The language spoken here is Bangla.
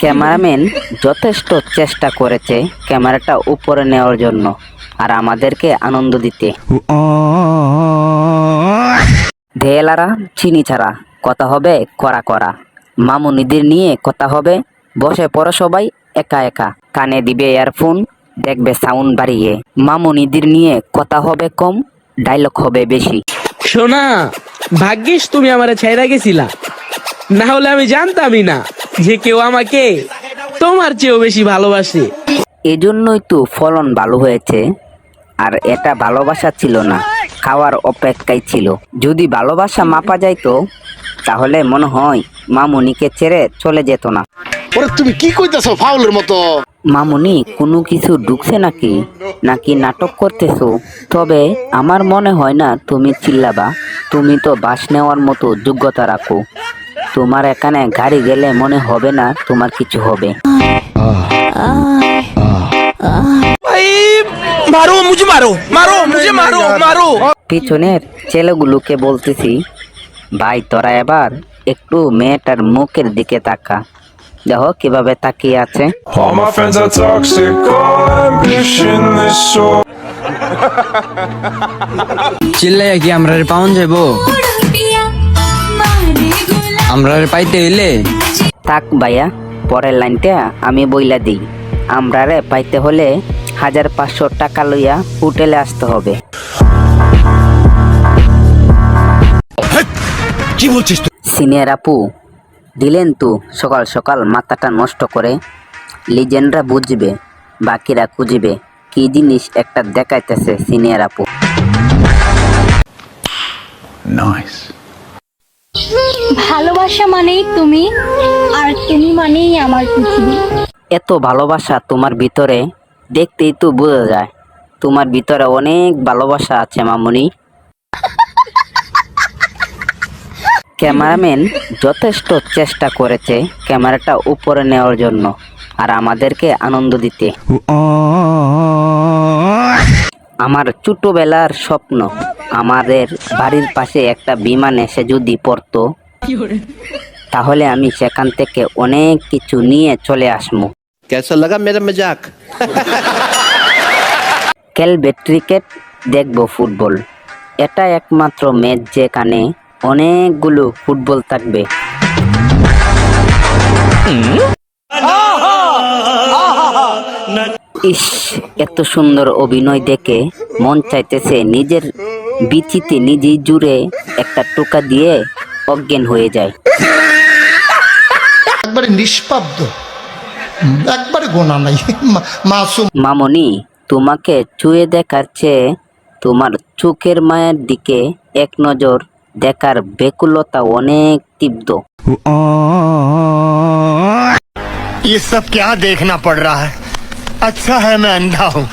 ক্যামেরাম্যান যথেষ্ট চেষ্টা করেছে ক্যামেরাটা উপরে নেওয়ার জন্য আর আমাদেরকে আনন্দ দিতে। ধেলারা, চিনি ছাড়া কথা হবে করা করা মামুনিদের নিয়ে কথা হবে, বসে পড়ো সবাই একা একা। কানে দিবে ইয়ারফোন, দেখবে সাউন্ড বাড়িয়ে। মামুনিদের নিয়ে কথা হবে কম, ডায়লগ হবে বেশি। শোনা ভাগ্যিস তুমি আমার ছাইরা গেছিলা। না হলে আমি জানতামই না। যে কেউ আমাকে তোমার চেয়েও বেশি ভালোবাসে। এজন্যই তো ফলন ভালো হয়েছে আর এটা ভালোবাসা ছিল না খাওয়ার অপেক্ষায় ছিল। যদি ভালোবাসা মাপা যাইতো তাহলে মনে হয় মামুনিকে ছেড়ে চলে যেত না। ওরে তুমি কি কইতাছো ফাউলের মতো? মামুনি কোনো কিছু ঢুকছে নাকি? নাকি নাটক করতেছো? তবে আমার মনে হয় না তুমি চিল্লাবা। তুমি তো বাস নেওয়ার মতো যোগ্যতা রাখো। তোমার এখানে গাড়ি গেলে মনে হবে না তোমার কিছু হবে। মারো মুঝে মারো মারো মুঝে মারো মারো। পিছনের ছেলেগুলোকে বলতেছি ভাই তোরা এবার একটু মেয়েটার মুখের দিকে তাকা। দেখো কীভাবে তাকিয়ে আছে। চিল্লাই কি আমরা পাউন যাব আমরা পাইতে হইলে? থাক ভাইয়া পরের লাইনটা আমি বইলা দিই। আমরা রে পাইতে হলে হাজার পাঁচশো টাকা লইয়া হোটেলে আসতে হবে। সিনিয়র আপু দিলেন তো সকাল সকাল মাথাটা নষ্ট করে। লিজেন্ডরা বুঝবে বাকিরা খুঁজবে। কি জিনিস একটা দেখাইতেছে সিনিয়র আপু। ভালোবাসা মানেই তুমি, আর তুমি মানেই আমার পৃথিবী। এত ভালোবাসা তোমার ভিতরে, দেখতেই তো বোঝা যায়। তোমার ভিতরে অনেক ভালোবাসা আছে, মামুনি। ক্যামেরাম্যান যথেষ্ট চেষ্টা করেছে ক্যামেরাটা উপরে নেওয়ার জন্য, আর আমাদেরকে আনন্দ দিতে। আমার ছোটবেলার স্বপ্ন, আমাদের বাড়ির পাশে একটা বিমান এসে যদি পড়তো তাহলে আমি সেখান থেকে অনেক কিছু নিয়ে চলে আসব। কেসো লাগা মেরা মজাক। খেলবে ক্রিকেট দেখব ফুটবল। এটা একমাত্র ম্যাচ যেখানে অনেকগুলো ফুটবল থাকবে। ইস এত সুন্দর অভিনয় দেখে মন চাইতেছে নিজের বিচিতে নিজেই জুড়ে একটা টোকা দিয়ে অজ্ঞান হয়ে যায় একবারে নিষ্পাব্দ একবারে গোনা নাই মা- মাসুম মামনি তোমাকে ছুঁয়ে দেখার চেয়ে তোমার চোখের মায়ের দিকে এক নজর দেখার বেকুলতা অনেক তীব্র ये सब क्या देखना पड़ रहा है अच्छा है मैं अंधा हूँ